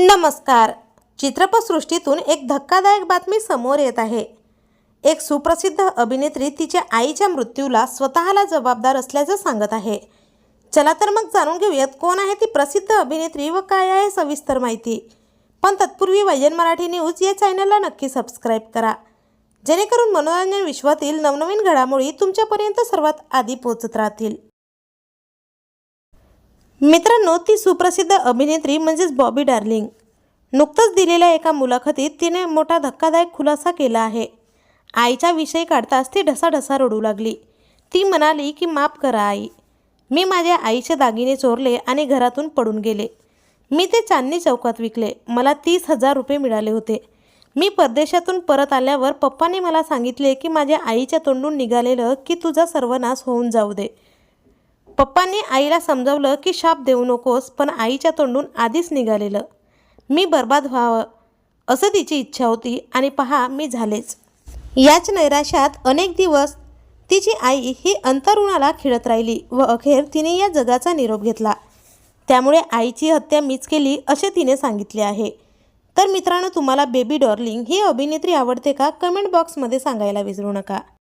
नमस्कार. चित्रपटसृष्टीतून एक धक्कादायक बातमी समोर येत आहे. एक सुप्रसिद्ध अभिनेत्री तिच्या आईच्या मृत्यूला स्वतःला जबाबदार असल्याचं सांगत आहे. चला तर मग जाणून घेऊयात कोण आहे ती प्रसिद्ध अभिनेत्री व काय आहे सविस्तर माहिती. पण तत्पूर्वी वैजन मराठी न्यूज या चॅनलला नक्की सबस्क्राईब करा. जेणेकरून मनोरंजन विश्वातील नवनवीन घडामोडी तुमच्यापर्यंत सर्वात आधी पोहोचत राहतील. मित्रांनो ती सुप्रसिद्ध अभिनेत्री म्हणजेच बॉबी डार्लिंग. नुकतंच दिलेल्या एका मुलाखतीत तिने मोठा धक्कादायक खुलासा केला आहे. आईच्या विषयी काढताच ती ढसाढसा रडू लागली. ती म्हणाली की माफ करा आई. मी माझ्या आईचे दागिने चोरले आणि घरातून पडून गेले. मी ते चांदणी चौकात विकले. मला तीस हजार रुपये मिळाले होते. मी परदेशातून परत आल्यावर पप्पाने मला सांगितले की माझ्या आईच्या तोंडून निघालेलं की तुझा सर्वनाश होऊन जाऊ दे. पप्पांनी आईला समजावलं की शाप देऊ नकोस पण आईच्या तोंडून आधीच निघालेलं. मी बर्बाद व्हावं असं तिची इच्छा होती आणि पहा मी झालेच. याच नैराश्यात अनेक दिवस तिची आई ही अंतरुणाला खिळत राहिली व अखेर तिने या जगाचा निरोप घेतला. त्यामुळे आईची हत्या मीच केली असे तिने सांगितले आहे. तर मित्रांनो तुम्हाला बेबी डॉर्लिंग ही अभिनेत्री आवडते का? कमेंट बॉक्समध्ये सांगायला विसरू नका.